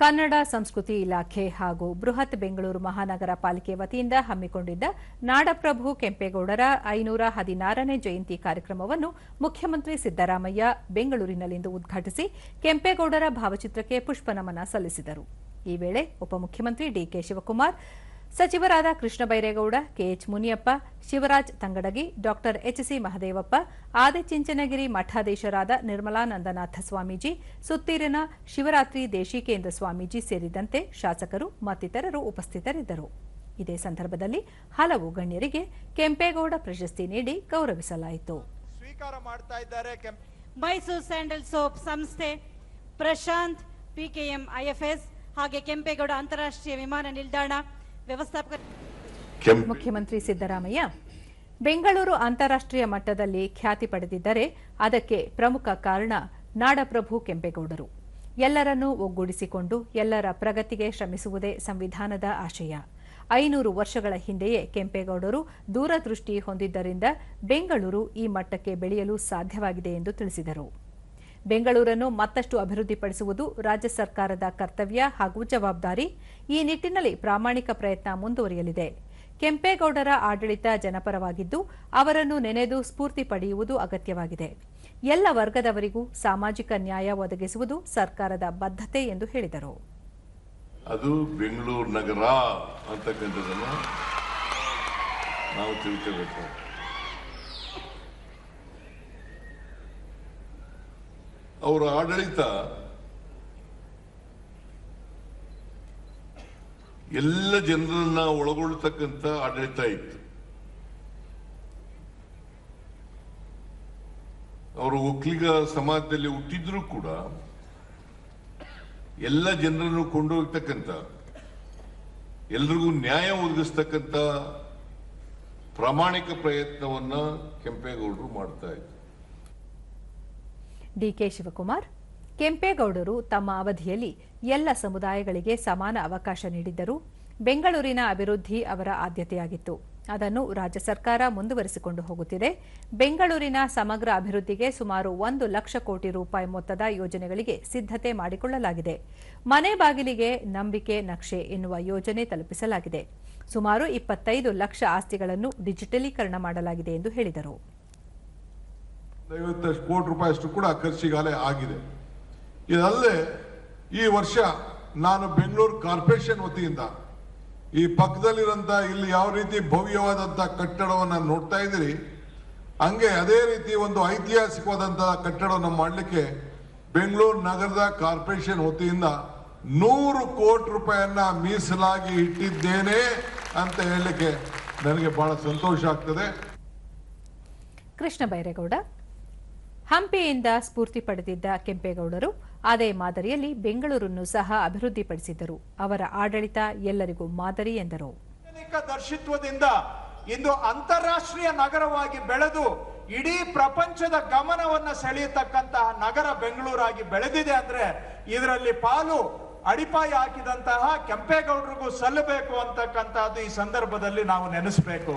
ಕನ್ನಡ ಸಂಸ್ಕೃತಿ ಇಲಾಖೆ ಹಾಗೂ ಬೃಹತ್ ಬೆಂಗಳೂರು ಮಹಾನಗರ ಪಾಲಿಕೆ ವತಿಯಿಂದ ಹಮ್ಮಿಕೊಂಡಿದ್ದ ನಾಡಪ್ರಭು ಕೆಂಪೇಗೌಡರ ಐನೂರ ಹದಿನಾರನೇ ಜಯಂತಿ ಕಾರ್ಯಕ್ರಮವನ್ನು ಮುಖ್ಯಮಂತ್ರಿ ಸಿದ್ದರಾಮಯ್ಯ ಬೆಂಗಳೂರಿನಲ್ಲಿಂದು ಉದ್ಘಾಟಿಸಿ ಕೆಂಪೇಗೌಡರ ಭಾವಚಿತ್ರಕ್ಕೆ ಪುಷ್ಪನಮನ ಸಲ್ಲಿಸಿದರು. ಈ ವೇಳೆ ಉಪಮುಖ್ಯಮಂತ್ರಿ ಡಿಕೆ ಶಿವಕುಮಾರ್ ಸಚಿವರಾದ ಕೃಷ್ಣ ಬೈರೇಗೌಡ ಕೆಎಚ್ ಮುನಿಯಪ್ಪ ಶಿವರಾಜ್ ತಂಗಡಗಿ ಡಾ ಎಚ್ಸಿ ಮಹದೇವಪ್ಪ ಆದಿಚುಂಚನಗಿರಿ ಮಠಾಧೀಶರಾದ ನಿರ್ಮಲಾನಂದನಾಥ ಸ್ವಾಮೀಜಿ ಸುತ್ತೀರಿನ ಶಿವರಾತ್ರಿ ದೇಶಿಕೇಂದ್ರ ಸ್ವಾಮೀಜಿ ಸೇರಿದಂತೆ ಶಾಸಕರು ಮತ್ತಿತರರು ಉಪಸ್ಥಿತರಿದ್ದರು. ಇದೇ ಸಂದರ್ಭದಲ್ಲಿ ಹಲವು ಗಣ್ಯರಿಗೆ ಕೆಂಪೇಗೌಡ ಪ್ರಶಸ್ತಿ ನೀಡಿ ಗೌರವಿಸಲಾಯಿತು. ಸ್ವೀಕಾರ ಮಾಡ್ತಾ ಇದ್ದಾರೆ ಮೈಸೂರು ಸ್ಯಾಂಡಲ್ ಸೋಪ್ ಸಂಸ್ಥೆ ಪ್ರಶಾಂತ್ ಪಿಕೆಎಂ ಐಎಫ್ಎಸ್ ಹಾಗೆ ಕೆಂಪೇಗೌಡ ಅಂತಾರಾಷ್ಟ್ರೀಯ ವಿಮಾನ ನಿಲ್ದಾಣ ವ್ಯವಸ್ಥಾಪಕ ಮುಖ್ಯಮಂತ್ರಿ ಸಿದ್ದರಾಮಯ್ಯ ಬೆಂಗಳೂರು ಅಂತಾರಾಷ್ಟ್ರೀಯ ಮಟ್ಟದಲ್ಲಿ ಖ್ಯಾತಿ ಪಡೆದಿದ್ದರೆ ಅದಕ್ಕೆ ಪ್ರಮುಖ ಕಾರಣ ನಾಡಪ್ರಭು ಕೆಂಪೇಗೌಡರು. ಎಲ್ಲರನ್ನೂ ಒಗ್ಗೂಡಿಸಿಕೊಂಡು ಎಲ್ಲರ ಪ್ರಗತಿಗೆ ಶ್ರಮಿಸುವುದೇ ಸಂವಿಧಾನದ ಆಶಯ. ಐನೂರು ವರ್ಷಗಳ ಹಿಂದೆಯೇ ಕೆಂಪೇಗೌಡರು ದೂರದೃಷ್ಟಿ ಹೊಂದಿದ್ದರಿಂದ ಬೆಂಗಳೂರು ಈ ಮಟ್ಟಕ್ಕೆ ಬೆಳೆಯಲು ಸಾಧ್ಯವಾಗಿದೆ ಎಂದು ತಿಳಿಸಿದರು. ಬೆಂಗಳೂರನ್ನು ಮತ್ತಷ್ಟು ಅಭಿವೃದ್ಧಿಪಡಿಸುವುದು ರಾಜ್ಯ ಸರ್ಕಾರದ ಕರ್ತವ್ಯ ಹಾಗೂ ಜವಾಬ್ದಾರಿ. ಈ ನಿಟ್ಟಿನಲ್ಲಿ ಪ್ರಾಮಾಣಿಕ ಪ್ರಯತ್ನ ಮುಂದುವರಿಯಲಿದೆ. ಕೆಂಪೇಗೌಡರ ಆಡಳಿತ ಜನಪರವಾಗಿದ್ದು, ಅವರನ್ನು ನೆನೆದು ಸ್ಫೂರ್ತಿ ಪಡೆಯುವುದು ಅಗತ್ಯವಾಗಿದೆ. ಎಲ್ಲ ವರ್ಗದವರಿಗೂ ಸಾಮಾಜಿಕ ನ್ಯಾಯ ಒದಗಿಸುವುದು ಸರ್ಕಾರದ ಬದ್ಧತೆ ಎಂದು ಹೇಳಿದರು. ಅದು ಬೆಂಗಳೂರು ನಗರ ನಾವು ತಿಳ್ಕೋಬೇಕು ಅವರ ಆಡಳಿತ ಎಲ್ಲ ಜನರನ್ನ ಒಳಗೊಳ್ಳತಕ್ಕಂತ ಆಡಳಿತ ಇತ್ತು. ಅವರು ಒಕ್ಕಲಿಗ ಸಮಾಜದಲ್ಲಿ ಹುಟ್ಟಿದ್ರು ಕೂಡ ಎಲ್ಲ ಜನರನ್ನು ಕೊಂಡೋಗ್ತಕ್ಕಂಥ ಎಲ್ರಿಗೂ ನ್ಯಾಯ ಒದಗಿಸ್ತಕ್ಕಂಥ ಪ್ರಾಮಾಣಿಕ ಪ್ರಯತ್ನವನ್ನ ಕೆಂಪೇಗೌಡರು ಮಾಡ್ತಾ ಇದ್ರು. ಡಿಕೆ ಶಿವಕುಮಾರ್, ಕೆಂಪೇಗೌಡರು ತಮ್ಮ ಅವಧಿಯಲ್ಲಿ ಎಲ್ಲ ಸಮುದಾಯಗಳಿಗೆ ಸಮಾನ ಅವಕಾಶ ನೀಡಿದ್ದರು. ಬೆಂಗಳೂರಿನ ಅಭಿವೃದ್ಧಿ ಅವರ ಆದ್ಯತೆಯಾಗಿತ್ತು. ಅದನ್ನು ರಾಜ್ಯ ಸರ್ಕಾರ ಮುಂದುವರಿಸಿಕೊಂಡು ಹೋಗುತ್ತಿದೆ. ಬೆಂಗಳೂರಿನ ಸಮಗ್ರ ಅಭಿವೃದ್ಧಿಗೆ ಸುಮಾರು ಒಂದು ಲಕ್ಷ ಕೋಟಿ ರೂಪಾಯಿ ಮೊತ್ತದ ಯೋಜನೆಗಳಿಗೆ ಸಿದ್ಧತೆ ಮಾಡಿಕೊಳ್ಳಲಾಗಿದೆ. ಮನೆ ಬಾಗಿಲಿಗೆ ನಂಬಿಕೆ ನಕ್ಷೆ ಎನ್ನುವ ಯೋಜನೆ ತಲುಪಿಸಲಾಗಿದೆ. ಸುಮಾರು ಇಪ್ಪತ್ತೈದು ಲಕ್ಷ ಆಸ್ತಿಗಳನ್ನು ಡಿಜಿಟಲೀಕರಣ ಮಾಡಲಾಗಿದೆ ಎಂದು ಹೇಳಿದರು. ಐವತ್ತಷ್ಟು ಕೋಟಿ ರೂಪಾಯಿ ಅಷ್ಟು ಕೂಡ ಖರ್ಚಿಗಾಲೇ ಆಗಿದೆ. ಇದಲ್ಲದೆ ಈ ವರ್ಷ ನಾನು ಬೆಂಗಳೂರು ಕಾರ್ಪೊರೇಷನ್ ವತಿಯಿಂದ ಈ ಪಕ್ಕದಲ್ಲಿರೋಂಥ ಇಲ್ಲಿ ಯಾವ ರೀತಿ ಭವ್ಯವಾದಂಥ ಕಟ್ಟಡವನ್ನ ನೋಡ್ತಾ ಇದ್ದೀರಿ, ಹಂಗೆ ಅದೇ ರೀತಿ ಒಂದು ಐತಿಹಾಸಿಕವಾದಂತಹ ಕಟ್ಟಡವನ್ನು ಮಾಡಲಿಕ್ಕೆ ಬೆಂಗಳೂರು ನಗರದ ಕಾರ್ಪೊರೇಷನ್ ವತಿಯಿಂದ ನೂರು ಕೋಟಿ ರೂಪಾಯಿಯನ್ನ ಮೀಸಲಾಗಿ ಇಟ್ಟಿದ್ದೇನೆ ಅಂತ ಹೇಳಲಿಕ್ಕೆ ನನಗೆ ಬಹಳ ಸಂತೋಷ ಆಗ್ತದೆ. ಕೃಷ್ಣ ಬೈರೇಗೌಡ. ಹಂಪಿಯಿಂದ ಸ್ಫೂರ್ತಿ ಪಡೆದಿದ್ದ ಕೆಂಪೇಗೌಡರು ಅದೇ ಮಾದರಿಯಲ್ಲಿ ಬೆಂಗಳೂರನ್ನು ಸಹ ಅಭಿವೃದ್ಧಿಪಡಿಸಿದ್ದರು. ಅವರ ಆಡಳಿತ ಎಲ್ಲರಿಗೂ ಮಾದರಿ ಎಂದರು. ದರ್ಶಿತ್ವದಿಂದ ಇಂದು ಅಂತಾರಾಷ್ಟ್ರೀಯ ನಗರವಾಗಿ ಬೆಳೆದು ಇಡೀ ಪ್ರಪಂಚದ ಗಮನವನ್ನು ಸೆಳೆಯತಕ್ಕಂತಹ ನಗರ ಬೆಂಗಳೂರಾಗಿ ಬೆಳೆದಿದೆ ಅಂದ್ರೆ ಇದರಲ್ಲಿ ಪಾಲು ಅಡಿಪಾಯ ಹಾಕಿದಂತಹ ಕೆಂಪೇಗೌಡರಿಗೂ ಸಲ್ಲಬೇಕು ಅಂತಕ್ಕಂತಹದ್ದು ಈ ಸಂದರ್ಭದಲ್ಲಿ ನಾವು ನೆನೆಸಬೇಕು.